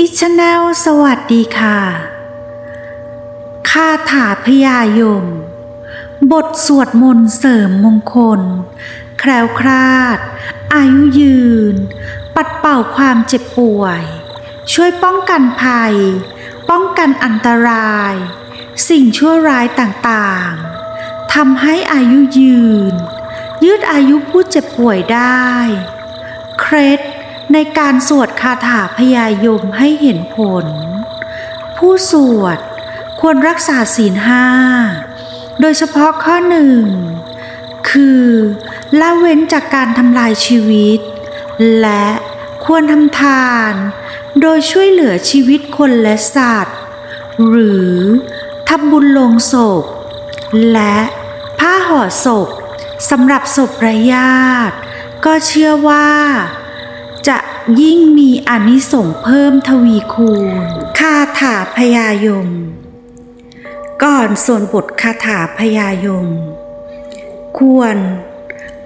อิชแนลสวัสดีค่ะคาถาพยายม บทสวดมนต์เสริมมงคล แคล้วคลาด อายุยืน ปัดเป่าความเจ็บป่วย ช่วยป้องกันภัย ป้องกันอันตราย สิ่งชั่วร้ายต่างๆ ทำให้อายุยืน ยืดอายุผู้เจ็บป่วยได้ เคล็ด ในการสวดคาถาพยายมให้เห็นผล ผู้สวดควรรักษาศีลห้า โดยเฉพาะข้อหนึ่ง คือละเว้นจากการทำลายชีวิต และควรทำทาน โดยช่วยเหลือชีวิตคนและสัตว์ หรือทำบุญลงศพ และผ้าห่อศพสำหรับศพไร้ญาติ ก็เชื่อว่า จะยิ่งมีอนิสงส์เพิ่มทวีคูณ คาถาพยายม ก่อนส่วนบทคาถาพยายม ควร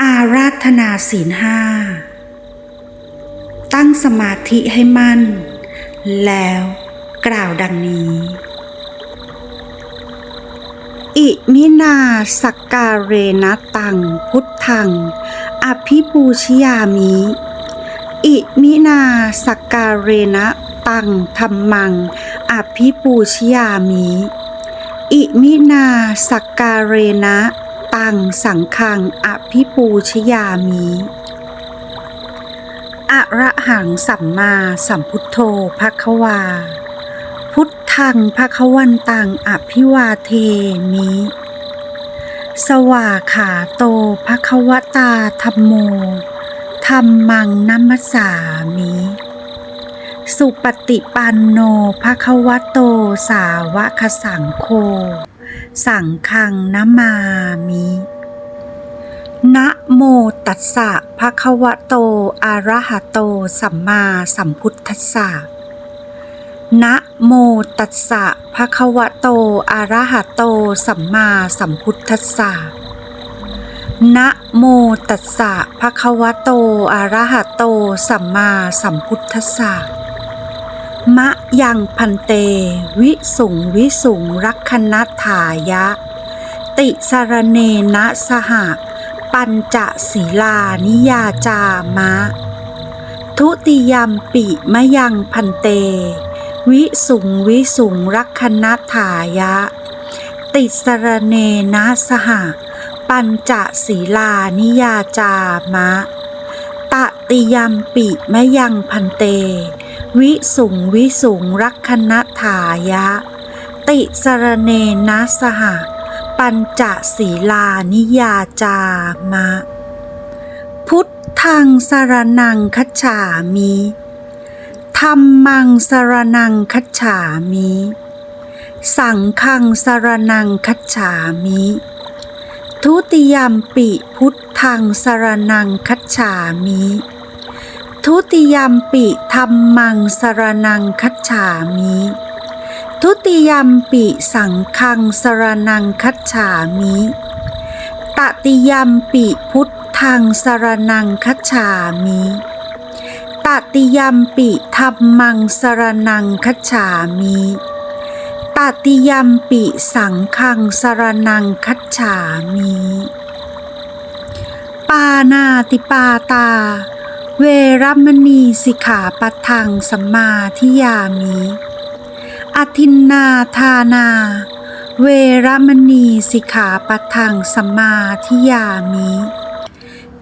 อาราธนาศีลห้า ตั้งสมาธิให้มั่น แล้วกล่าวดังนี้ อิมินาสกการเรนะตัง พุทธัง อภิปูชยามิ อิมินาสกการเรนะตังธรรมัง อภิปูชยามิ อิมินาสกการเรนะตังสังคัง อภิปูชยามิอะระหังสัมมาสัมพุทโธภควา พุทธังภควันตังอภิวาเทมิ สวาขาโตภควตาธรรมโม ธรรมังนัมสสามิ สุปฏิปันโนภควโตสาวกสังโฆ สังฆังนามามินะโมตัสสะภะคะวะโต อะระหะโต สัมมาสัมพุทธัสสะนะโมตัสสะภะคะวะโต อะระหะโต สัมมาสัมพุทธัสสะนะ โมตัสสะภะคะวะโต อะระหะโต สัมมาสัมพุทธัสสะ มะยังพันเต วิสุงวิสุงรักขณถายะ ติสารเนนะสหะ ปัญจศีลานิยาจามะ ทุติยมปิมะยังพันเต วิสุงวิสุงรักขณถายะ ติสรเนนะสหะ ปัญจศีลานิยาจามะตติยมปิมะยังพันเต วิสุงวิสุงรักขณถายะ ติสรเนนะสหะ ปัญจศีลานิยาจามะ พุทธังสรนังคัจฉามิธรรมังสรนังคัจฉามิ สังฆังสรนังคัจฉามิ ทุติยมปิพุทธังสรนังคัจฉามิ ทุติยมปิธรรมังสรนังคัจฉามิ ทุติยมปิสังฆังสรนังคัจฉามิ ตติยมปิพุทธังสรนังคัจฉามิตติยมปิธรรมังสรนังคัจฉามิ ตติยมปิสังฆังสรนังคัจฉามิ ปานาติปาตา เวรมณีสิกขาปัทังสัมมาทิยามิอทินนาทานา เวรมณีสิกขาปัทังสัมมาทิยามิ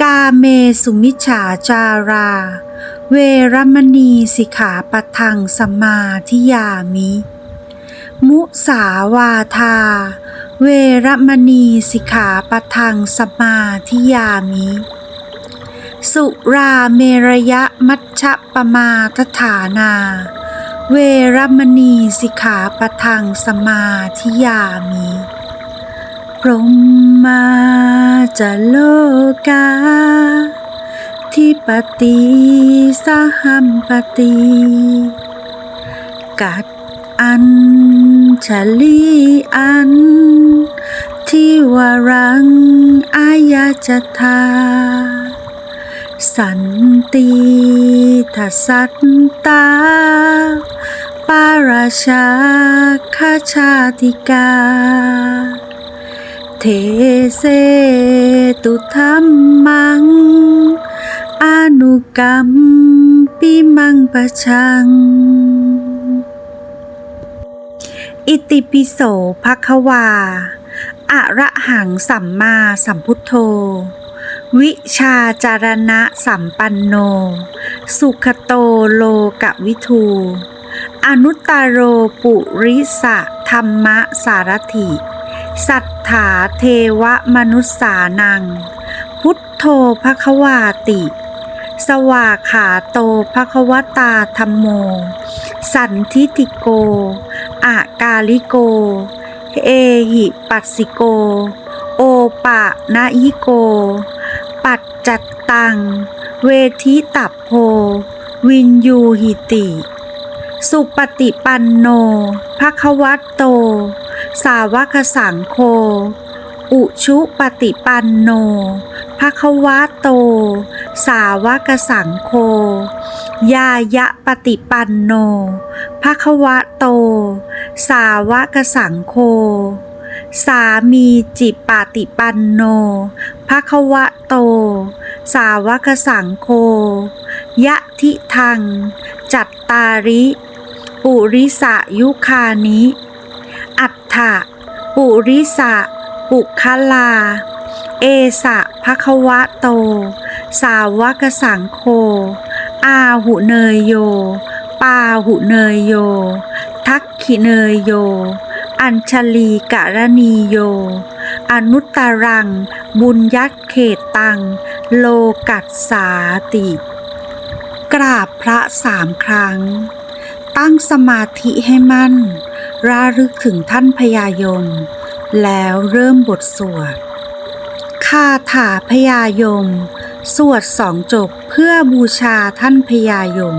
กาเมสุมิฉาจารา เวรมณีสิกขาปัทังสัมมาทิยามิ มุสาวาทา เวรมณีสิกขาปัทังสมาทิยามิ สุราเมรยะมัชฌะปมาทฐานา เวรมณีสิกขาปทังสมาธิยามิพรหมาจะโลกาทิปติสหัมปติ กัด อันชลีอันทิวรังอายาจทาสันติทัสัตตาชาคาชาติกา เทเสตุธรรมัง อนุกรรมปิมังปะชัง อิติปิโสภควา อะระหังสัมมาสัมพุทโธ วิชาจารณะสัมปันโน สุขโตโลกวิทู อนุตตรโรปุริสะธรรมะสารถิ สัทธาเทวมนุษสานัง พุทโธภควาติ สวาขาโตภควตาธรรมโม สันทิติโก อากาลิโก เอหิปัสสิโก โอปะนะยิโก ปัจจัตตัง เวทิตัพโพ วินยูหิติ สุปฏิปันโนภควตโต สาวกสังโฆอุชุปฏิปันโนภควโต สาวกสังโฆยายะปฏิปันโนภควโต สาวกสังโฆสามีจิปาติปันโนภควะโต สาวกสังโฆยะทิทัง จัตตาริ ปุริสะยุคานิ อัฏฐะปุริสะปุคลา เอสะภควะโต สาวกสังโฆอาหุเนยโย ปาหุเนยโย ขิเนยโย อัญชลีกะรณีโย อนุตตรัง บุญยักเขตตัง โลกัสสาติ กราบพระสามครั้ง ตั้งสมาธิให้มั่นระลึกถึงท่านพญายม แล้วเริ่มบทสวดคาถาพญายม สวดสองจบเพื่อบูชาท่านพญายม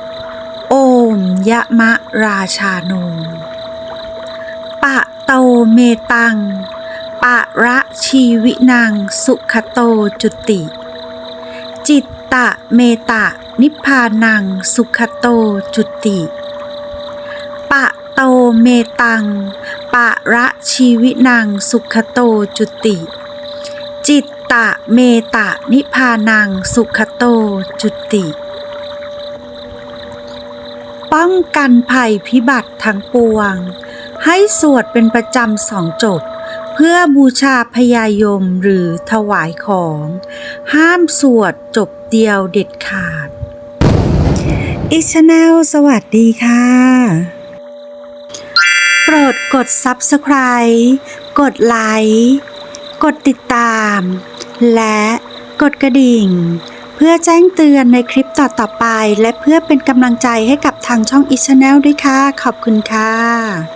ยะมะราชาโนปะโตเมตัง ปะระชีวินังสุขโตจุติ จิตตะเมตะนิพพานังสุขโตจุติ ปะโตเมตัง ปะระชีวินังสุขโตจุติ จิตตะเมตะนิพพานังสุขโตจุติ องกันภัยพิบัติทั้งปวง ให้สวดเป็นประจำสองจบ เพื่อบูชาพญายมหรือถวายของ ห้ามสวดจบเดียวเด็ดขาดอีชแนลสวัสดีค่ะ โปรดกด Subscribe กดไลค์ กดติดตาม และกดกระดิ่ง พื่อแจ้งเตือนในคลิปต่อๆไป และเพื่อเป็นกำลังใจให้กับทางช่องอิชแนลด้วยค่ะ ขอบคุณค่ะ